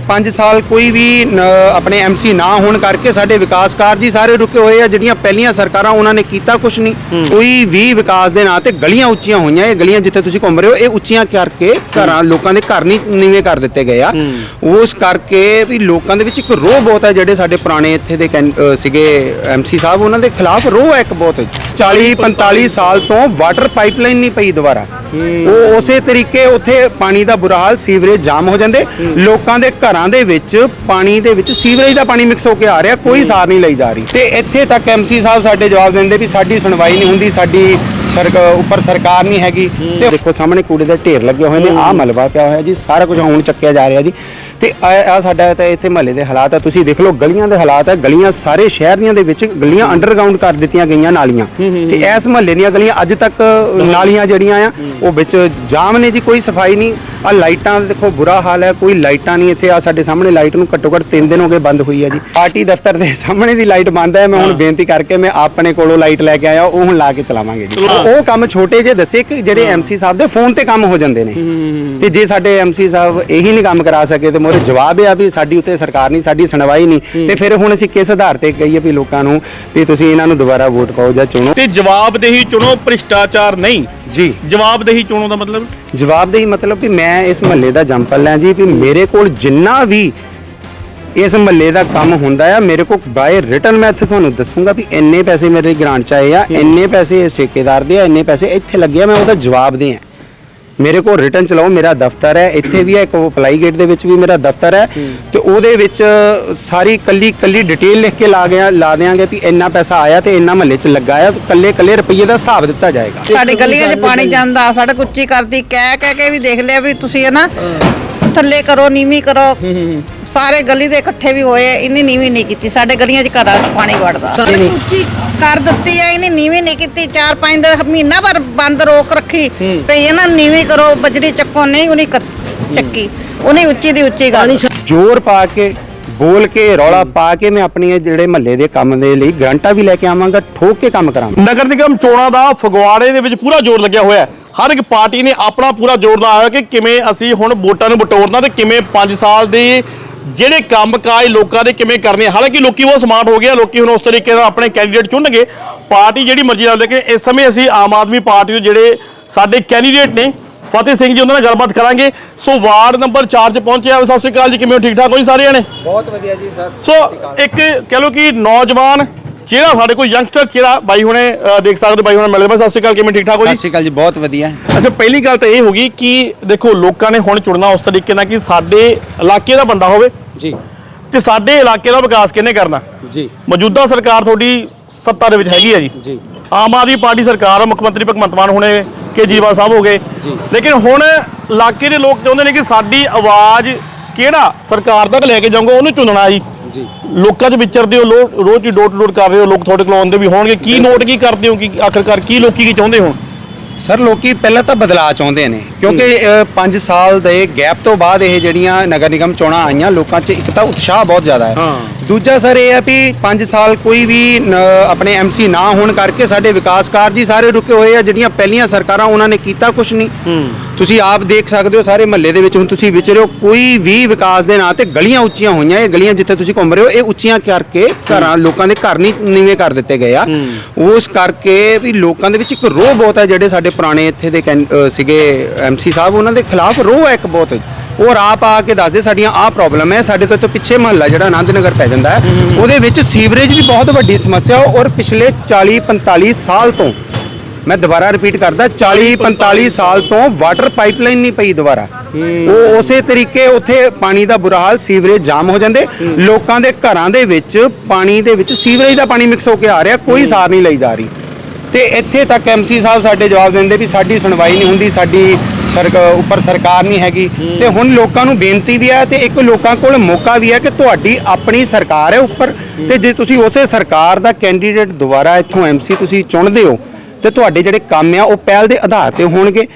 5 ਸਾਲ ਕੋਈ ਵੀ ਆਪਣੇ ਐਮਸੀ ਨਾ ਹੋਣ ਕਰਕੇ ਸਾਡੇ ਵਿਕਾਸ ਕਾਰਜ ਹੀ ਸਾਰੇ ਰੁਕੇ ਹੋਏ ਆ। ਜਿਹੜੀਆਂ ਪਹਿਲੀਆਂ ਸਰਕਾਰਾਂ ਉਹਨਾਂ ਨੇ ਕੀਤਾ ਕੁਝ ਨਹੀਂ। ਕੋਈ ਵੀ ਵਿਕਾਸ ਦੇ ਨਾਂ ਤੇ ਗਲੀਆਂ ਉੱਚੀਆਂ ਹੋਈਆਂ। ਇਹ ਗਲੀਆਂ ਜਿੱਥੇ ਤੁਸੀਂ ਘੁੰਮ ਰਹੇ ਹੋ ਇਹ ਉੱਚੀਆਂ ਕਰਕੇ ਘਰਾਂ ਲੋਕਾਂ ਦੇ ਘਰ ਨਹੀਂ ਨੀਵੇਂ ਕਰ ਦਿੱਤੇ ਗਏ ਆ। ਉਸ ਕਰਕੇ ਵੀ ਲੋਕਾਂ ਦੇ ਵਿੱਚ ਇੱਕ ਰੋਹ ਬਹੁਤ ਹੈ ਜਿਹੜੇ ਸਾਡੇ ਪੁਰਾਣੇ ਇੱਥੇ ਦੇ ਸੀਗੇ ਐਮਸੀ ਸਾਹਿਬ ਉਹਨਾਂ ਦੇ ਖਿਲਾਫ ਰੋਹ ਹੈ ਇੱਕ ਬਹੁਤ। 40 45 ਸਾਲ ਤੋਂ ਵਾਟਰ ਪਾਈਪਲਾਈਨ ਨਹੀਂ ਪਈ ਦੁਬਾਰਾ। ਉਹ ਉਸੇ ਤਰੀਕੇ ਉੱਥੇ ਪਾਣੀ ਦਾ ਬੁਰਾ ਹਾਲ ਸੀਵਰੇਜ ਜਾਮ ਹੋ ਜਾਂਦੇ। ਲੋਕਾਂ ਦੇ ਘਰਾਂ ਦੇ ਵਿੱਚ ਪਾਣੀ ਦੇ ਵਿੱਚ ਸੀਵਰੇਜ ਦਾ ਪਾਣੀ ਮਿਕਸ ਹੋ ਕੇ ਆ ਰਿਹਾ ਕੋਈ ਸਾਰ ਨਹੀਂ ਲਈ ਜਾ ਰਹੀ। ਤੇ ਇੱਥੇ ਤੱਕ ਐਮਸੀ ਸਾਹਿਬ ਸਾਡੇ ਜਵਾਬ ਦਿੰਦੇ ਵੀ ਸਾਡੀ ਸੁਣਵਾਈ ਨਹੀਂ ਹੁੰਦੀ ਸਾਡੀ ਸਰਕ ਉੱਪਰ ਸਰਕਾਰ ਨਹੀਂ ਹੈਗੀ। ਤੇ ਦੇਖੋ ਸਾਹਮਣੇ ਕੂੜੇ ਦੇ ਢੇਰ ਲੱਗੇ ਹੋਏ ਨੇ ਆਹ ਮਲਬਾ ਪਿਆ ਹੋਇਆ ਜੀ ਸਾਰਾ ਕੁਝ ਹੁਣ ਚੱਕਿਆ ਜਾ ਰਿਹਾ ਜੀ। ਤੇ ਆ ਸਾਡਾ ਤਾਂ ਇੱਥੇ ਮਹੱਲੇ ਦੇ ਹਾਲਾਤ ਆ ਤੁਸੀਂ ਦੇਖ ਲਓ ਗਲੀਆਂ ਦੇ ਹਾਲਾਤ ਆ ਗਲੀਆਂ ਸਾਰੇ ਸ਼ਹਿਰ ਦੀਆਂ ਦੇ ਵਿੱਚ ਗਲੀਆਂ ਅੰਡਰਗਰਾਉਂਡ ਕਰ ਦਿੱਤੀਆਂ ਗਈਆਂ ਨਾਲੀਆਂ। ਤੇ ਇਸ ਮਹੱਲੇ ਦੀਆਂ ਗਲੀਆਂ ਅੱਜ ਤੱਕ ਨਾਲੀਆਂ ਜਿਹੜੀਆਂ ਆ ਉਹ ਵਿੱਚ ਜਾਮ ਨੇ ਜੀ ਕੋਈ ਸਫ਼ਾਈ ਨਹੀਂ। ਆ ਲਾਈਟਾਂ ਦਾ ਦੇਖੋ ਬੁਰਾ ਹਾਲ ਹੈ ਕੋਈ ਲਾਈਟਾਂ ਨਹੀਂ ਇੱਥੇ। ਆ ਸਾਡੇ ਸਾਹਮਣੇ ਲਾਈਟ ਨੂੰ ਘੱਟੋ ਘੱਟ 3 ਦਿਨ ਹੋ ਗਏ ਬੰਦ ਹੋਈ ਹੈ ਜੀ। ਪਾਰਟੀ ਦਫ਼ਤਰ ਦੇ ਸਾਹਮਣੇ ਦੀ ਲਾਈਟ ਬੰਦ ਹੈ ਮੈਂ ਹੁਣ ਬੇਨਤੀ ਕਰਕੇ ਮੈਂ ਆਪਣੇ ਕੋਲੋਂ ਲਾਈਟ ਲੈ ਕੇ ਆਇਆ ਉਹ ਹੁਣ ਲਾ ਕੇ ਚਲਾਵਾਂਗੇ ਜੀ। ਉਹ ਕੰਮ ਛੋਟੇ ਜਿਹੇ ਦੱਸੇ ਕਿ ਜਿਹੜੇ ਐਮਸੀ ਸਾਹਿਬ ਦੇ ਫੋਨ ਤੇ ਕੰਮ ਹੋ ਜਾਂਦੇ ਨੇ। ਤੇ ਜੇ ਸਾਡੇ ਐਮਸੀ ਸਾਹਿਬ ਇਹੀ ਨਹੀਂ ਕੰਮ ਕਰਾ ਸਕੇ ਤੇ ਮੋਰੇ ਜਵਾਬ ਇਹ ਆ ਵੀ ਸਾਡੀ ਉੱਤੇ ਸਰਕਾਰ ਨਹੀਂ ਸਾਡੀ ਸੁਣਵਾਈ ਨਹੀਂ। ਤੇ ਫਿਰ ਹੁਣ ਅਸੀਂ ਕਿਸ ਆਧਾਰ ਤੇ ਕਹੀਏ ਵੀ ਲੋਕਾਂ ਨੂੰ ਵੀ ਤੁਸੀਂ ਇਹਨਾਂ ਨੂੰ ਦੁਬਾਰਾ ਵੋਟ ਪਾਓ ਜਾਂ ਚੁਣੋ। ਤੇ ਜਵਾਬਦੇਹੀ ਚੁਣੋ ਭ੍ਰਿਸ਼ਟਾਚਾਰ ਨਹੀਂ। ਜੀ। ਜਵਾਬਦੇਹੀ ਚੁਣੋ ਦਾ ਮਤਲਬ? ਜਵਾਬਦੇਹੀ ਮਤਲਬ ਵੀ ਮੈਂ ਇਸ ਮਹੱਲੇ ਦਾ ਜੰਪਲ ਹਾਂ ਜੀ ਵੀ ਮੇਰੇ ਕੋਲ ਜਿੰਨਾ ਵੀ ਇਸ ਮਹੱਲੇ ਦਾ ਕੰਮ ਹੁੰਦਾ ਆ ਮੇਰੇ ਕੋਲ ਬਾਏ ਰਿਟਰਨ ਮੈਂ ਇੱਥੇ ਤੁਹਾਨੂੰ ਦੱਸੂਗਾ ਵੀ ਇੰਨੇ ਪੈਸੇ ਮੇਰੇ ਗ੍ਰਾਂਟ ਚ ਆਏ ਆ ਇੰਨੇ ਪੈਸੇ ਇਸ ਠੇਕੇਦਾਰ ਦੇ ਆ ਇੰਨੇ ਪੈਸੇ ਇੱਥੇ ਲੱਗੇ ਆ ਮੈਂ ਉਹਦਾ ਜਵਾਬ ਦੇ ਆ। ਮੇਰੇ ਕੋਲ ਰਿਟਰਨ ਚਲਾਓ ਮੇਰਾ ਦਫ਼ਤਰ ਹੈ ਇੱਥੇ ਵੀ ਹੈ ਇੱਕ ਅਪਲਾਈ ਗੇਟ ਦੇ ਵਿੱਚ ਵੀ ਮੇਰਾ ਦਫ਼ਤਰ ਹੈ। ਤੇ ਉਹਦੇ ਵਿੱਚ ਸਾਰੀ ਕੱਲੀ ਕੱਲੀ ਡਿਟੇਲ ਲਿਖ ਕੇ ਲਾ ਗਿਆ ਲਾ ਦਿਆਂਗੇ ਵੀ ਇੰਨਾ ਪੈਸਾ ਆਇਆ ਤੇ ਇੰਨਾ ਮਹੱਲੇ 'ਚ ਲੱਗਾ ਆ ਕੱਲੇ ਕੱਲੇ ਰੁਪਈਏ ਦਾ ਹਿਸਾਬ ਦਿੱਤਾ ਜਾਏਗਾ। ਸਾਡੀ ਗਲੀਆਂ 'ਚ ਪਾਣੀ ਜਾਂਦਾ ਸੜਕ ਉੱਚੀ ਕਰਦੀ ਕਹਿ ਕਹਿ ਕੇ ਵੀ ਦੇਖ ਲਿਆ ਵੀ ਤੁਸੀਂ ਨਾ ਥੱਲੇ ਕਰੋ ਨੀਵੀਂ ਕਰੋ। ਸਾਰੇ ਗਲੀ ਦੇ ਇਕੱਠੇ ਵੀ ਹੋਏ ਇੰਨੀ ਨੀਵੀਂ ਨਹੀਂ ਕੀਤੀ ਸਾਡੇ ਗਲੀਆਂ 'ਚ ਘਰਾਂ 'ਚ ਪਾਣੀ ਵੜਦਾ। ਉੱਚੀ ਕਰ ਦਿੱਤੀ ਐ ਇਹਨੇ ਨੀਵੀਂ ਨਹੀਂ ਕੀਤੀ ਚਾਰ ਪੰਜ ਦਿਨ ਮਹੀਨਾ ਭਰ ਬੰਦ ਰੋਕ ਰੱਖੀ। ਤੇ ਇਹਨਾਂ ਨੂੰ ਨੀਵੀਂ ਕਰੋ ਬਜਰੀ ਚੱਕੋ ਨਹੀਂ ਉਹਨੇ ਚੱਕੀ। ਉਹਨੇ ਉੱਚੀ ਦੀ ਉੱਚੀ ਕਰ ਜ਼ੋਰ ਪਾ ਕੇ ਬੋਲ ਕੇ ਰੌਲਾ ਪਾ ਕੇ ਮੈਂ ਆਪਣੀ ਜਿਹੜੇ ਮਹੱਲੇ ਦੇ ਕੰਮ ਦੇ ਲਈ ਗਰੰਟਾ ਵੀ ਲੈ ਕੇ ਆਵਾਂਗਾ ਠੋਕ ਕੇ ਕੰਮ ਕਰਾਂਗਾ। ਨਗਰ ਨਿਗਮ ਚੋਣਾਂ ਦਾ ਫਗਵਾੜੇ ਦੇ ਵਿੱਚ ਪੂਰਾ ਜ਼ੋਰ ਲੱਗਿਆ ਹੋਇਆ ਹੈ। ਹਰ ਇੱਕ ਪਾਰਟੀ ਨੇ ਆਪਣਾ ਪੂਰਾ ਜ਼ੋਰ ਲਾਇਆ ਕਿ ਕਿਵੇਂ ਅਸੀਂ ਹੁਣ ਵੋਟਾਂ ਨੂੰ ਬਟੋਰਨਾ ਤੇ ਕਿਵੇਂ 5 ਸਾਲ ਦੇ ਜਿਹੜੇ ਕੰਮ ਕਾਜ ਲੋਕਾਂ ਦੇ ਕਿਵੇਂ ਕਰਨੇ ਆ। ਹਾਲਾਂਕਿ ਲੋਕੀ ਬਹੁਤ ਸਮਾਰਟ ਹੋ ਗਏ ਆ, ਲੋਕੀ ਹੁਣ ਉਸ ਤਰੀਕੇ ਨਾਲ ਆਪਣੇ ਕੈਂਡੀਡੇਟ ਚੁਣਨਗੇ। ਪਾਰਟੀ ਜਿਹੜੀ ਮਰਜ਼ੀ ਨਾਲ ਲੇਕਿਨ ਇਸ ਸਮੇਂ ਅਸੀਂ ਆਮ ਆਦਮੀ ਪਾਰਟੀ ਦੇ ਜਿਹੜੇ ਸਾਡੇ ਕੈਂਡੀਡੇਟ ਨੇ ਫਤਿਹ ਸਿੰਘ ਜੀ ਉਹਨਾਂ ਨਾਲ ਗੱਲਬਾਤ ਕਰਾਂਗੇ। ਸੋ ਵਾਰਡ ਨੰਬਰ 4 'ਚ ਪਹੁੰਚੇ ਆ। ਸਤਿ ਸ਼੍ਰੀ ਅਕਾਲ ਜੀ ਕਿਵੇਂ ਹੋ? ਠੀਕ ਠਾਕ ਹੋ ਜੀ ਸਾਰੇ ਜਣੇ? ਬਹੁਤ ਵਧੀਆ ਜੀ ਸਰ। ਸੋ ਇੱਕ ਕਹ ਲਓ ਕਿ ਨੌਜਵਾਨ ਚਿਹਰਾ ਸਾਡੇ ਕੋਲ ਯੰਗਸਟਰ ਚਿਹਰਾ ਬਾਈ ਹੁਣੇ ਅ, ਦੇਖ ਸਕਦੇ ਹੋ ਬਾਈ ਹੁਣੇ ਮਿਲਦੇ ਮੈਂ ਸਤਿ ਸ਼੍ਰੀ ਅਕਾਲ ਕਿਵੇਂ ਠੀਕ ਠਾਕ ਹੋ ਸਤਿ ਜੀ ਸ਼੍ਰੀ ਅਕਾਲ ਜੀ ਬਹੁਤ ਵਧੀਆ। ਅੱਛਾ ਪਹਿਲੀ ਗੱਲ ਤਾਂ ਇਹ ਹੋ ਗਈ ਕਿ ਦੇਖੋ ਲੋਕਾਂ ਨੇ ਹੁਣ ਚੁਣਨਾ ਉਸ ਤਰੀਕੇ ਨਾਲ ਕਿ ਸਾਡੇ ਇਲਾਕੇ ਦਾ ਬੰਦਾ ਹੋਵੇ ਜੀ। ਤੇ ਸਾਡੇ ਇਲਾਕੇ ਦਾ ਵਿਕਾਸ ਕਿਹਨੇ ਕਰਨਾ? ਜੀ। ਮੌਜੂਦਾ ਸਰਕਾਰ ਤੁਹਾਡੀ ਸੱਤਾ ਦੇ ਵਿੱਚ ਹੈਗੀ ਹੈ ਜੀ। ਜੀ। ਆਮ ਆਦਮੀ ਪਾਰਟੀ ਸਰਕਾਰ ਆ, ਮੁੱਖ ਮੰਤਰੀ ਭਗਵੰਤ ਮਾਨ ਹੁਣੇ ਕੇਜਰੀਵਾਲ ਸਾਹਿਬ ਹੋ ਗਏ। ਜੀ। ਲੇਕਿਨ ਹੁਣ ਇਲਾਕੇ ਦੇ ਲੋਕ ਚਾਹੁੰਦੇ ਨੇ ਕਿ ਸਾਡੀ ਆਵਾਜ਼ ਕਿਹੜਾ ਸਰਕਾਰ ਤੱਕ ਲੈ ਕੇ ਜਾਊਗਾ ਉਹਨੂੰ ਚੁਣਨਾ ਜੀ। ਜੀ। ਲੋਕਾਂ 'ਚ ਵਿਚਰਦੇ ਹੋ ਲੋ- ਰੋਜ਼ ਹੀ ਡੋਰ ਟੂ ਡੋਰ ਕਰ ਰਹੇ ਹੋ ਲੋਕ ਤੁਹਾਡੇ ਕੋਲ ਆਉਂਦੇ ਵੀ ਹੋਣਗੇ। ਕੀ ਨੋਟ ਕੀ ਕਰਦੇ ਹੋ ਕਿ ਆਖਰਕਾਰ ਕੀ ਲੋਕੀ ਕੀ ਚਾਹੁੰਦੇ ਹੋ ਸਰ ਲੋਕੀ ਪਹਿਲਾਂ ਤਾਂ ਬਦਲਾਅ ਚਾਹੁੰਦੇ ਨੇ ਕਿਉਂਕਿ 5 ਸਾਲ ਦੇ ਗੈਪ ਤੋਂ ਬਾਅਦ ਇਹ ਜਿਹੜੀਆਂ ਨਗਰ ਨਿਗਮ ਚੋਣਾਂ ਆਈਆਂ ਲੋਕਾਂ 'ਚ ਇੱਕ ਤਾਂ ਉਤਸ਼ਾਹ ਬਹੁਤ ਜ਼ਿਆਦਾ ਹੈ। ਹਾਂ। ਦੂਜਾ ਸਰ ਇਹ ਹੈ ਵੀ 5 ਸਾਲ ਕੋਈ ਵੀ ਆਪਣੇ ਐਮਸੀ ਨਾ ਹੋਣ ਕਰਕੇ ਸਾਡੇ ਵਿਕਾਸ ਕਾਰਜ ਹੀ ਸਾਰੇ ਰੁਕੇ ਹੋਏ ਆ ਜਿਹੜੀਆਂ ਪਹਿਲੀਆਂ ਸਰਕਾਰਾਂ ਉਹਨਾਂ ਨੇ ਕੀਤਾ ਕੁਝ ਨਹੀਂ। ਤੁਸੀਂ ਆਪ ਦੇਖ ਸਕਦੇ ਹੋ ਸਾਰੇ ਮਹੱਲੇ ਦੇ ਵਿੱਚ ਹੁਣ ਤੁਸੀਂ ਵਿਚਰੇ ਹੋ ਕੋਈ ਵੀ ਵਿਕਾਸ ਦੇ ਨਾਂ ਤੇ ਗਲੀਆਂ ਉੱਚੀਆਂ ਹੋਈਆਂ ਇਹ ਗਲੀਆਂ ਜਿੱਥੇ ਤੁਸੀਂ ਘੁੰਮ ਰਹੇ ਹੋ ਇਹ ਉੱਚੀਆਂ ਕਰਕੇ ਘਰਾਂ ਲੋਕਾਂ ਦੇ ਘਰ ਨਹੀਂ ਨੀਵੇਂ ਕਰ ਦਿੱਤੇ ਗਏ ਆ। ਉਸ ਕਰਕੇ ਵੀ ਲੋਕਾਂ ਦੇ ਵਿੱਚ ਇੱਕ ਰੋਹ ਬਹੁਤ ਹੈ ਜਿਹੜੇ ਸਾਡੇ ਪੁਰਾਣੇ ਇੱਥੇ ਦੇ ਸੀਗੇ ਐਮਸੀ ਸਾਹਿਬ ਉਹਨਾਂ ਦੇ ਖਿਲਾਫ ਰੋਹ ਹੈ ਇੱਕ ਬਹੁਤ। ਉਹ ਆਪ ਆ ਕੇ ਦੱਸਦੇ ਸਾਡੀਆਂ ਆਹ ਪ੍ਰੋਬਲਮ ਹੈ ਸਾਡੇ ਤੋਂ ਇੱਥੋਂ ਪਿੱਛੇ ਮਹੱਲਾ ਜਿਹੜਾ ਆਨੰਦ ਨਗਰ ਪੈ ਜਾਂਦਾ ਹੈ ਉਹਦੇ ਵਿੱਚ ਸੀਵਰੇਜ ਵੀ ਬਹੁਤ ਵੱਡੀ ਸਮੱਸਿਆ ਔਰ ਪਿਛਲੇ 40 45 ਸਾਲ ਤੋਂ ਮੈਂ ਦੁਬਾਰਾ ਰਿਪੀਟ ਕਰਦਾ 40 45 ਸਾਲ ਤੋਂ ਵਾਟਰ ਪਾਈਪਲਾਈਨ ਨਹੀਂ ਪਈ ਦੁਬਾਰਾ। ਉਹ ਉਸੇ ਤਰੀਕੇ ਉੱਥੇ ਪਾਣੀ ਦਾ ਬੁਰਾ ਹਾਲ ਸੀਵਰੇਜ ਜਾਮ ਹੋ ਜਾਂਦੇ ਲੋਕਾਂ ਦੇ ਘਰਾਂ ਦੇ ਵਿੱਚ ਪਾਣੀ ਦੇ ਵਿੱਚ ਸੀਵਰੇਜ ਦਾ ਪਾਣੀ ਮਿਕਸ ਹੋ ਕੇ ਆ ਰਿਹਾ ਕੋਈ ਸਾਰ ਨਹੀਂ ਲਈ ਜਾ ਰਹੀ। ਤੇ ਇੱਥੇ ਤੱਕ ਐਮਸੀ ਸਾਹਿਬ ਸਾਡੇ ਜਵਾਬ ਦਿੰਦੇ ਵੀ ਸਾਡੀ ਸੁਣਵਾਈ ਨਹੀਂ ਹੁੰਦੀ ਸਾਡੀ ਸਰਕ ਉੱਪਰ ਸਰਕਾਰ ਨਹੀਂ ਹੈਗੀ। ਤੇ ਹੁਣ ਲੋਕਾਂ ਨੂੰ ਬੇਨਤੀ ਵੀ ਹੈ ਤੇ ਇੱਕ ਲੋਕਾਂ ਕੋਲ ਮੌਕਾ ਵੀ ਹੈ ਕਿ ਤੁਹਾਡੀ ਆਪਣੀ ਸਰਕਾਰ ਹੈ ਉੱਪਰ। ਤੇ ਜੇ ਤੁਸੀਂ ਉਸੇ ਸਰਕਾਰ ਦਾ ਕੈਂਡੀਡੇਟ ਦੁਬਾਰਾ ਇੱਥੋਂ ਐਮਸੀ ਤੁਸੀਂ ਚੁਣਦੇ ਹੋ ਤੇ ਤੁਹਾਡੇ ਜਿਹੜੇ ਕੰਮ ਆ ਉਹ ਪਹਿਲ ਦੇ ਆਧਾਰ ਤੇ ਹੋਣਗੇ।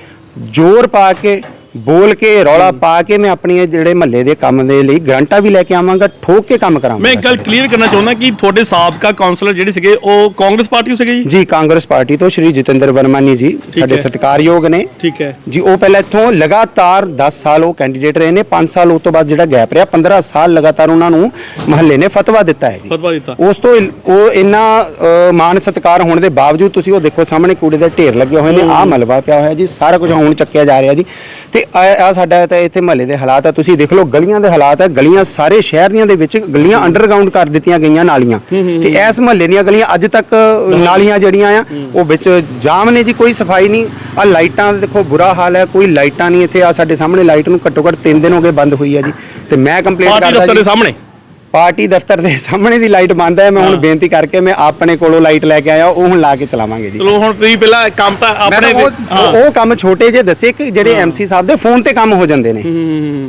ਜ਼ੋਰ ਪਾ ਕੇ ਬੋਲ ਕੇ ਰੌਲਾ ਪਾ ਕੇ ਮੈਂ ਆਪਣੀ ਜਿਹੜੇ ਮਹੱਲੇ ਦੇ ਕੰਮ ਦੇ ਲਈ ਗਰੰਟਾਂ ਵੀ ਲੈ ਕੇ ਆਵਾਂਗਾ ਠੋਕ ਕੇ ਕੰਮ ਕਰਾਵਾਂਗਾ ਮੈਂ ਇੱਕ ਗੱਲ ਕਲੀਅਰ ਕਰਨਾ ਚਾਹੁੰਦਾ ਕਿ ਤੁਹਾਡੇ ਸਾਬਕਾ ਕਾਉਂਸਲਰ ਜਿਹੜੇ ਸੀਗੇ ਉਹ ਕਾਂਗਰਸ ਪਾਰਟੀ ਤੋਂ ਸੀਗੇ ਜੀ? ਜੀ ਕਾਂਗਰਸ ਪਾਰਟੀ ਤੋਂ ਸ਼੍ਰੀ ਜਤਿੰਦਰ ਵਰਮਾਨੀ ਜੀ ਸਾਡੇ। ਸਤਿਕਾਰਯੋਗ ਨੇ। ਠੀਕ ਹੈ। ਜੀ ਉਹ ਪਹਿਲਾਂ ਇੱਥੋਂ ਲਗਾਤਾਰ 10 ਸਾਲ ਉਹ ਕੈਂਡੀਡੇਟ ਰਹੇ ਨੇ 5 ਸਾਲ ਉਸ ਤੋਂ ਬਾਅਦ ਜਿਹੜਾ ਗੈਪ ਰਿਹਾ 15 ਸਾਲ ਲਗਾਤਾਰ ਉਹਨਾਂ ਨੂੰ ਮਹੱਲੇ ਨੇ ਫਤਵਾ ਦਿੱਤਾ ਹੈ ਜੀ। ਫਤਵਾ ਦਿੱਤਾ। ਉਸ ਤੋਂ ਇਲ- ਉਹ ਇੰਨਾ ਅ, ਮਾਣ ਸਤਿਕਾਰ ਹੋਣ ਦੇ ਬਾਵਜੂਦ ਤੁਸੀਂ ਉਹ ਦੇਖੋ ਸਾਹਮਣੇ ਕੂੜੇ ਦੇ ਢੇਰ ਲੱਗੇ ਹੋਏ ਨੇ ਆਹ ਮਲਬਾ ਪਿਆ ਹੋਇਆ ਜੀ ਸਾਰਾ ਕੁਝ ਹੁਣ ਚੱਕਿਆ ਜਾ ਰਿਹਾ ਜੀ। ਤੇ ਆ ਸਾਡਾ ਤਾਂ ਇੱਥੇ ਮਹੱਲੇ ਦੇ ਹਾਲਾਤ ਆ। ਤੁਸੀਂ ਦੇਖ ਲਓ ਗਲੀਆਂ ਦੇ ਹਾਲਾਤ ਆ। ਗਲੀਆਂ ਸਾਰੇ ਸ਼ਹਿਰ ਦੀਆਂ ਦੇ ਵਿੱਚ ਗਲੀਆਂ ਅੰਡਰਗਰਾਉਂਡ ਕਰ ਦਿੱਤੀਆਂ ਗਈਆਂ ਨਾਲੀਆਂ। ਤੇ ਇਸ ਮਹੱਲੇ ਦੀਆਂ ਗਲੀਆਂ ਅੱਜ ਤੱਕ ਨਾਲੀਆਂ ਜਿਹੜੀਆਂ ਆ ਉਹ ਵਿੱਚ ਜਾਮ ਨੇ ਜੀ ਕੋਈ ਸਫ਼ਾਈ ਨਹੀਂ। ਆ ਲਾਈਟਾਂ ਦੇਖੋ ਬੁਰਾ ਹਾਲ ਹੈ ਕੋਈ ਲਾਈਟਾਂ ਨਹੀਂ ਇੱਥੇ। ਆ ਸਾਡੇ ਸਾਹਮਣੇ ਲਾਈਟ ਨੂੰ ਘੱਟੋ ਘੱਟ 3 ਦਿਨ ਹੋ ਗਏ ਬੰਦ ਹੋਈ ਆ ਜੀ। ਤੇ ਮੈਂ ਕੰਪਲੇਂਟ ਕਰਦਾ ਜੀ ਸਾਹਮਣੇ? ਪਾਰਟੀ ਦਫ਼ਤਰ ਦੇ ਸਾਹਮਣੇ ਦੀ ਲਾਈਟ ਬੰਦ ਹੈ ਮੈਂ ਹੁਣ ਬੇਨਤੀ ਕਰਕੇ ਮੈਂ ਆਪਣੇ ਕੋਲੋਂ ਲਾਈਟ ਲੈ ਕੇ ਆਇਆ ਉਹ ਹੁਣ ਲਾ ਕੇ ਚਲਾਵਾਂਗੇ ਜੀ। ਚਲੋ ਹੁਣ ਤੁਸੀਂ ਪਹਿਲਾਂ ਕੰਮ ਤਾਂ ਮੈਂ ਆਪਣੇ ਉਹ ਕੰਮ ਛੋਟੇ ਜੇ ਦੱਸੇ ਕਿ ਜਿਹੜੇ ਐਮਸੀ ਸਾਹਿਬ ਦੇ ਫੋਨ ਤੇ ਕੰਮ ਹੋ ਜਾਂਦੇ ਨੇ।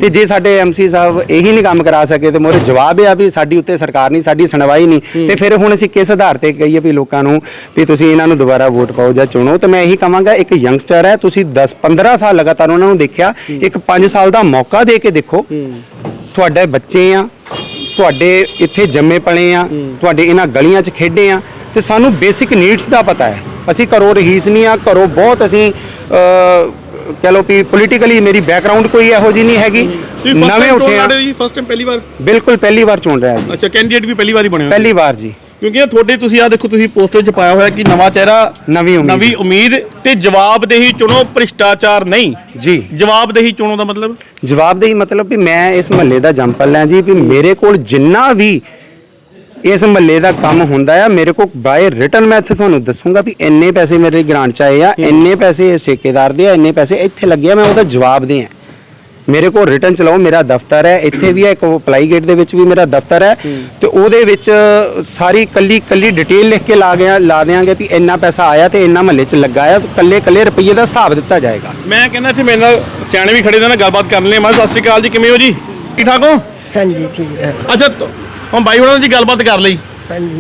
ਤੇ ਜੇ ਸਾਡੇ ਐਮਸੀ ਸਾਹਿਬ ਇਹੀ ਨਹੀਂ ਕੰਮ ਕਰਾ ਸਕੇ ਤੇ ਮੋਰੇ ਜਵਾਬ ਇਹ ਆ ਵੀ ਸਾਡੀ ਉੱਤੇ ਸਰਕਾਰ ਨਹੀਂ ਸਾਡੀ ਸੁਣਵਾਈ ਨਹੀਂ। ਤੇ ਫਿਰ ਹੁਣ ਅਸੀਂ ਕਿਸ ਆਧਾਰ ਤੇ ਕਹੀਏ ਵੀ ਲੋਕਾਂ ਨੂੰ ਵੀ ਤੁਸੀਂ ਇਹਨਾਂ ਨੂੰ ਦੁਬਾਰਾ ਵੋਟ ਪਾਓ ਜਾਂ ਚੁਣੋ। ਤੇ ਮੈਂ ਇਹੀ ਕਹਾਂਗਾ ਇੱਕ ਯੰਗਸਟਰ ਹੈ ਤੁਸੀਂ 10 15 ਸਾਲ ਲਗਾਤਾਰ ਉਹਨਾਂ ਨੂੰ ਦੇਖਿਆ ਇੱਕ 5 ਸਾਲ ਦਾ ਮੌਕਾ ਦੇ ਕੇ ਦੇਖੋ। ਤੁਹਾਡੇ ਬੱਚੇ ਆ ਤੁਹਾਡੇ ਇੱਥੇ ਜੰਮੇ ਪਲੇ ਆ ਤੁਹਾਡੇ ਇਹਨਾਂ ਗਲੀਆਂ 'ਚ ਖੇਡੇ ਆ ਤੇ ਸਾਨੂੰ ਬੇਸਿਕ ਨੀਡਸ ਦਾ ਪਤਾ ਹੈ। ਅਸੀਂ ਘਰੋਂ ਰਹੀਸ ਨਹੀਂ ਆ ਘਰੋਂ ਬਹੁਤ ਅਸੀਂ ਕਹਿ ਲਓ ਵੀ ਪੋਲੀਟੀਕਲੀ ਮੇਰੀ ਬੈਕਗ੍ਰਾਉਂਡ ਕੋਈ ਇਹੋ ਜੀ ਨਹੀਂ ਹੈਗੀ। ਨਵੇਂ ਉੱਠੇ ਆ। ਫਸਟ ਟਾਈਮ ਪਹਿਲੀ ਵਾਰ? ਬਿਲਕੁਲ ਪਹਿਲੀ ਵਾਰ ਚੁਣ ਰਿਹਾ ਜੀ। ਅੱਛਾ ਕੈਂਡੀਡੇਟ ਵੀ ਪਹਿਲੀ ਵਾਰੀ ਬਣੇ ਹੋਏ। ਪਹਿਲੀ ਵਾਰ ਜੀ। ਕਿਉਂਕਿ ਇਹ ਤੁਹਾਡੇ ਤੁਸੀਂ ਆ ਦੇਖੋ ਤੁਸੀਂ ਪੋਸਟਰ 'ਚ ਪਾਇਆ ਹੋਇਆ ਕਿ ਨਵਾਂ ਚਿਹਰਾ ਨਵੀਂ ਉਮੀਦ। ਨਵੀਂ ਉਮੀਦ ਤੇ ਜਵਾਬਦੇਹੀ ਚੁਣੋ ਭ੍ਰਿਸ਼ਟਾਚਾਰ ਨਹੀਂ। ਜੀ। ਜਵਾਬਦੇਹੀ ਚੁਣੋ ਦਾ ਮਤਲਬ? ਜਵਾਬਦੇਹੀ ਮਤਲਬ ਵੀ ਮੈਂ ਇਸ ਮਹੱਲੇ ਦਾ ਜੰਪਲ ਹਾਂ ਜੀ ਵੀ ਮੇਰੇ ਕੋਲ ਜਿੰਨਾ ਵੀ ਇਸ ਮਹੱਲੇ ਦਾ ਕੰਮ ਹੁੰਦਾ ਆ ਮੇਰੇ ਕੋਲ ਬਾਏ ਰਿਟਨ ਮੈਂ ਇੱਥੇ ਤੁਹਾਨੂੰ ਦੱਸੂਗਾ ਵੀ ਇੰਨੇ ਪੈਸੇ ਮੇਰੇ ਗ੍ਰਾਂਟ ਚ ਆਏ ਆ ਇੰਨੇ ਪੈਸੇ ਇਸ ਠੇਕੇਦਾਰ ਦੇ ਆ ਇੰਨੇ ਪੈਸੇ ਇੱਥੇ ਲੱਗੇ ਆ ਮੈਂ ਉਹਦਾ ਜਵਾਬ ਦੇ ਆ ਮੇਰੇ ਕੋਲ ਰਿਟਨ ਚਲਾਓ ਮੇਰਾ ਦਫ਼ਤਰ ਹੈ। ਇੱਥੇ ਵੀ ਹੈ ਇੱਕ ਅਪਲਾਈ ਗੇਟ ਦੇ ਵਿੱਚ ਵੀ ਮੇਰਾ ਦਫ਼ਤਰ ਹੈ। ਤੇ ਉਹਦੇ ਵਿੱਚ ਸਾਰੀ ਕੱਲੀ ਕੱਲੀ ਡਿਟੇਲ ਲਿਖ ਕੇ ਲਾ ਗਿਆ ਲਾ ਦਿਆਂਗੇ ਵੀ ਇੰਨਾ ਪੈਸਾ ਆਇਆ ਤੇ ਇੰਨਾ ਮਹੱਲੇ 'ਚ ਲੱਗਾ ਆ ਤੇ ਕੱਲੇ ਕੱਲੇ ਰੁਪਈਏ ਦਾ ਹਿਸਾਬ ਦਿੱਤਾ ਜਾਏਗਾ। ਮੈਂ ਕਹਿੰਦਾ ਇੱਥੇ ਮੇਰੇ ਨਾਲ ਸਿਆਣੇ ਵੀ ਖੜੇ ਨੇ ਨਾ ਗੱਲਬਾਤ ਕਰਨ ਲਈ। ਮੈਂ ਸਤਿ ਸ਼੍ਰੀ ਅਕਾਲ ਜੀ ਕਿਵੇਂ ਹੋ ਜੀ? ਠੀਕ ਠਾਕ ਹੋ? ਹਾਂਜੀ ਠੀਕ ਹੈ। ਅੱਛਾ ਹੁਣ ਬਾਈ ਉਹਨਾਂ ਦੀ ਗੱਲਬਾਤ ਕਰ ਲਈ।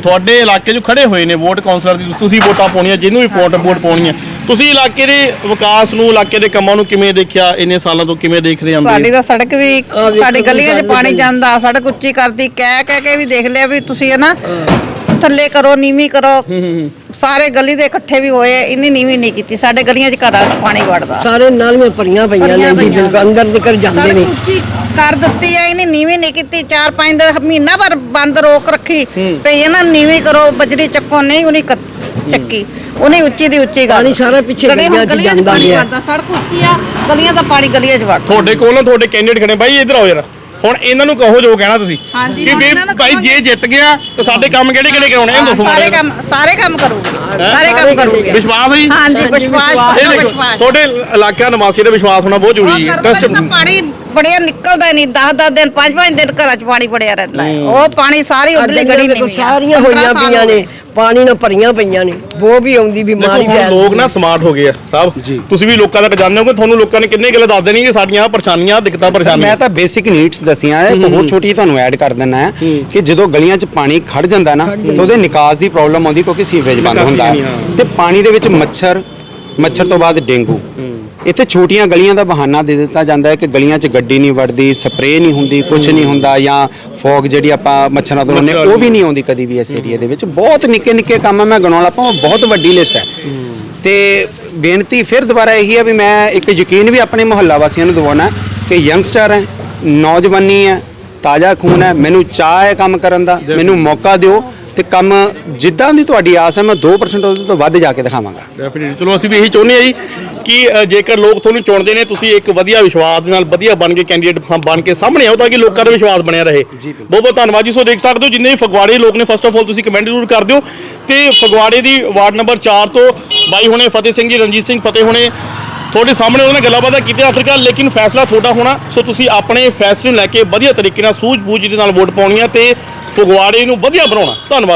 ਤੁਹਾਡੇ ਇਲਾਕੇ 'ਚ ਖੜੇ ਹੋਏ ਨੇ ਵੋਟ ਕਾਉਂਸਲਰ ਦੀ ਤੁਸੀਂ ਵੋਟਾਂ ਪਾਉਣੀਆਂ ਜਿਹਨੂੰ ਵੀ ਵੋਟ ਵੋਟ ਪਾਉਣੀ ਹੈ। ਤੁਸੀਂ ਇਲਾਕੇ ਦੇ ਵਿਕਾਸ ਨੂੰ ਇਲਾਕੇ ਦੇ ਕੰਮਾਂ ਨੂੰ ਕਿਵੇਂ ਦੇਖਿਆ? ਇੰਨੇ ਸਾਲਾਂ ਤੋਂ ਕਿਵੇਂ ਦੇਖ ਰਹੇ ਜਾਂਦੇ ਸਾਡੀ ਤਾਂ ਸੜਕ ਵੀ ਸਾਡੀ ਗਲੀਆਂ 'ਚ ਪਾਣੀ। ਜਾਂਦਾ ਸੜਕ ਉੱਚੀ ਕਰਦੀ ਕਹਿ ਕਹਿ ਕੇ ਵੀ ਦੇਖ ਲਿਆ ਵੀ ਤੁਸੀਂ ਹੈ। ਨਾ ਥੱਲੇ ਕਰੋ ਨੀਵੀਂ ਕਰੋ। ਸਾਰੇ ਗਲੀ ਦੇ ਇਕੱਠੇ ਵੀ ਹੋਏ ਇੰਨੀ ਨੀਵੀਂ ਨਹੀਂ ਕੀਤੀ। ਸਾਡੇ ਗਲੀਆਂ 'ਚ ਘਰਾਂ 'ਚ ਪਾਣੀ ਵੜਦਾ। ਸਾਰੇ ਨਾਲੀਆਂ ਭਰੀਆਂ ਪਈਆਂ ਨੇ ਜੀ ਅੰਦਰ ਤੱਕ ਜਾਂਦੇ ਸੜਕ ਨੇ। ਉੱਚੀ ਕਰ ਦਿੱਤੀ ਐ ਇਹਨੇ ਨੀਵੀਂ ਨਹੀਂ ਕੀਤੀ। 4-5 ਦਿਨ ਮਹੀਨਾ ਭਰ ਬੰਦ ਰੋਕ ਰੱਖੀ। ਤੇ ਇਹਨਾਂ ਨੀਵੀਂ ਕਰੋ ਬਜਰੀ ਚੱਕੋ ਨਹੀਂ ਉਹਨੇ ਚੱਕੀ। ਉਹਨੇ ਉੱਚੀ ਦੀ ਉੱਚੀ ਕਰ ਪਾਣੀ ਸਾਰਾ ਪਿੱਛੇ ਗਲੀਆਂ- 'ਚ ਜਾਂਦਾ ਪਾਣੀ। ਵੜਦਾ ਸੜਕ ਉੱਚੀ ਆ ਗਲੀਆਂ ਦਾ ਪਾਣੀ ਗਲੀਆਂ 'ਚ ਵੜਦਾ ਤੁਹਾਡੇ ਕੋਲ ਨਾ ਤੁਹਾਡੇ ਕੈਂਡੀਡੇਟ ਖੜੇ ਬਾਈ ਇੱਧਰ ਆਓ ਯਾਰ ਹੁਣ ਇਹਨਾਂ ਨੂੰ ਕਹੋ ਜੋ ਕਹਿਣਾ ਤੁਸੀਂ। ਹਾਂਜੀ, ਕਿ ਹੁਣ ਵੀ ਇਹਨਾਂ ਨੂੰ ਭਾਈ ਕਹਾਂਗੇ। ਜੇ ਜਿੱਤ ਗਿਆ ਤਾਂ ਸਾਡੇ ਕੰਮ ਕਿਹੜੇ ਕਿਹੜੇ ਕਰਾਉਣੇ ਦੱਸੋ ਸਾਰੇ। ਕੰਮ ਸਾਰੇ ਕੰਮ ਕਰੂਗੇ। ਸਾਰੇ ਕੰਮ ਕਰੂਗੇ। ਵਿਸ਼ਵਾਸ ਹੈ ਜੀ? ਹਾਂਜੀ ਵਿਸ਼ਵਾਸ। ਇਹ ਪੂਰਾ ਦੇਖੋ, ਵਿਸ਼ਵਾਸ। ਤੁਹਾਡੇ ਇਲਾਕਿਆਂ ਨਿਵਾਸੀ ਦਾ ਵਿਸ਼ਵਾਸ ਹੋਣਾ ਬਹੁਤ ਜ਼ਰੂਰੀ ਹੈ। ਕਰਦਾ ਤਾਂ ਪਾਣੀ ਬੜਿਆ ਨਿਕਲਦਾ ਨਹੀਂ 10-10 ਦਿਨ 5-5 ਦਿਨ ਘਰਾਂ 'ਚ ਪਾਣੀ ਬੜਿਆ ਰਹਿੰਦਾ ਹੈ। ਉਹ ਪਾਣੀ ਸਾਰੀ ਉਧਰਲੀ ਗੜੀ ਨਹੀਂ ਸਾਰੀਆਂ ਹੋਈਆਂ ਪਈਆਂ ਨੇ। ਪਾਣੀ ਨਾਲ ਭਰੀਆਂ ਪਈਆਂ ਨੇ ਉਹ ਵੀ ਆਉਂਦੀ ਦੇਖੋ ਬਿਮਾਰੀ ਹੁਣ ਫੈਲ ਲੋਕ ਨਾ ਸਮਾਰਟ ਹੋ ਗਏ ਆ ਸਾਹਿਬ। ਤੁਸੀਂ ਵੀ ਲੋਕਾਂ ਤੱਕ ਜਾਂਦੇ ਹੋ ਕਿ ਤੁਹਾਨੂੰ ਲੋਕਾਂ ਨੇ ਕਿੰਨੇ ਗੱਲਾਂ ਦੱਸ ਦੇਣੀ ਕਿ ਸਾਡੀਆਂ ਆਹ ਪਰੇਸ਼ਾਨੀਆਂ ਦਿੱਕਤਾਂ ਪਰੇਸ਼ਾਨੀਆਂ। ਮੈਂ ਤਾਂ ਬੇਸਿਕ ਨੀਡਸ ਦਸੀਆਂ ਹੈ ਇੱਕ ਹੋਰ ਛੋਟੀ ਤੁਹਾਨੂੰ ਐਡ ਕਰ ਦਿੰਨਾ ਹੈ। ਕਿ ਜਦੋਂ ਗਲੀਆਂ 'ਚ ਪਾਣੀ ਖੜ ਜਾਂਦਾ ਨਾ ਤਾਂ ਉਹਦੇ ਨਿਕਾਸ ਦੀ ਪ੍ਰੋਬਲਮ ਆਉਂਦੀ ਕਿਉਂਕਿ ਸੀਵਰੇਜ ਬੰਦ ਨਿਕਾਸੀ ਹੁੰਦਾ। ਨਹੀਂ, ਹੈ। ਹਾਂ। ਤੇ ਪਾਣੀ ਦੇ ਵਿੱਚ ਮੱਛਰ ਮੱਛਰ ਤੋਂ ਬਾਅਦ ਡੇਂਗੂ। ਇੱਥੇ ਛੋਟੀਆਂ ਗਲੀਆਂ ਦਾ ਬਹਾਨਾ ਦੇ ਦਿੱਤਾ ਜਾਂਦਾ ਹੈ ਕਿ ਗਲੀਆਂ 'ਚ ਗੱਡੀ ਨਹੀਂ ਵੜਦੀ ਸਪਰੇਅ ਨਹੀਂ ਹੁੰਦੀ ਕੁਝ ਨਹੀਂ ਹੁੰਦਾ ਜਾਂ ਫੌਗ ਜਿਹੜੀ ਆਪਾਂ ਮੱਛਰਾਂ ਤੋਂ ਲੈਂਦੇ ਉਹ ਵੀ ਨਹੀਂ ਆਉਂਦੀ ਕਦੀ ਵੀ ਇਸ ਏਰੀਆ ਦੇ ਵਿੱਚ। ਬਹੁਤ ਨਿੱਕੇ ਨਿੱਕੇ ਕੰਮ ਮੈਂ ਗਣਾਉਣ ਲੱਪਾਂ ਉਹ ਬਹੁਤ ਵੱਡੀ ਲਿਸਟ ਹੈ। ਤੇ ਬੇਨਤੀ ਫਿਰ ਦੁਬਾਰਾ ਇਹੀ ਹੈ ਵੀ ਮੈਂ ਇੱਕ ਯਕੀਨ ਵੀ ਆਪਣੇ ਮੁਹੱਲਾ ਵਾਸੀਆਂ ਨੂੰ ਦਿਵਾਉਣਾ ਕਿ ਯੰਗਸਟਰ ਹੈ ਨੌਜਵਾਨੀ ਹੈ ਤਾਜ਼ਾ ਖੂਨ ਹੈ ਮੈਨੂੰ ਚਾਹ ਹੈ ਕੰਮ ਕਰਨ ਦਾ ਮੈਨੂੰ ਮੌਕਾ ਦਿਓ। ਤੇ ਕੰਮ ਜਿੱਦਾਂ ਦੀ ਤੁਹਾਡੀ ਆਸ ਹੈ ਮੈਂ 2% ਉਹਦੇ ਤੋਂ ਵੱਧ ਜਾ ਕੇ ਦਿਖਾਵਾਂਗਾ। ਡੈਫੀਨਿਟਲੀ ਚਲੋ ਅਸੀਂ ਵੀ ਇਹੀ ਚਾਹੁੰਦੇ ਆ ਜੀ ਕਿ ਅ, ਜੇਕਰ ਲੋਕ ਤੁਹਾਨੂੰ ਚੁਣਦੇ ਨੇ ਤੁਸੀਂ ਇੱਕ ਵਧੀਆ ਵਿਸ਼ਵਾਸ ਦੇ ਨਾਲ ਵਧੀਆ ਬਣ ਕੇ ਕੈਂਡੀਡੇਟ ਬਣ ਕੇ ਸਾਹਮਣੇ ਆਓ ਤਾਂ ਕਿ ਲੋਕਾਂ ਦਾ ਵਿਸ਼ਵਾਸ ਬਣਿਆ ਰਹੇ। ਬਹੁਤ ਬਹੁਤ ਧੰਨਵਾਦ ਜੀ। ਸੋ ਦੇਖ ਸਕਦੇ ਹੋ ਜਿੰਨੇ ਵੀ ਫਗਵਾੜੇ ਲੋਕ ਨੇ ਫਸਟ ਆਫ ਆਲ ਤੁਸੀਂ ਕਮੈਂਟ ਜ਼ਰੂਰ ਕਰ ਦਿਓ। ਤੇ ਫਗਵਾੜੇ ਦੀ ਵਾਰਡ ਨੰਬਰ 4 ਤੋਂ ਬਾਈ ਹੁਣੇ ਫਤਿਹ ਸਿੰਘ ਜੀ ਰਣਜੀਤ ਸਿੰਘ ਫਤਿਹ ਹੁਣੇ ਤੁਹਾਡੇ ਸਾਹਮਣੇ ਉਹਨਾਂ ਨੇ ਗੱਲਾਂ ਬਾਤਾਂ ਕੀਤੀਆਂ ਆਖਿਰਕਾਰ ਲੇਕਿਨ ਫੈਸਲਾ ਤੁਹਾਡਾ ਹੋਣਾ। ਸੋ ਤੁਸੀਂ ਆਪਣੇ ਫੈਸਲੇ ਨੂੰ ਲੈ ਕੇ ਵਧੀਆ ਤਰੀਕੇ ਨਾਲ ਸੂਝ-ਬੂਝ ਦੇ ਨਾਲ ਵੋਟ ਪਾਉਣੀ ਆ ਤੇ ਫਗਵਾੜੇ ਨੂੰ ਵਧੀਆ ਬਣਾਉਣਾ। ਧੰਨਵਾਦ।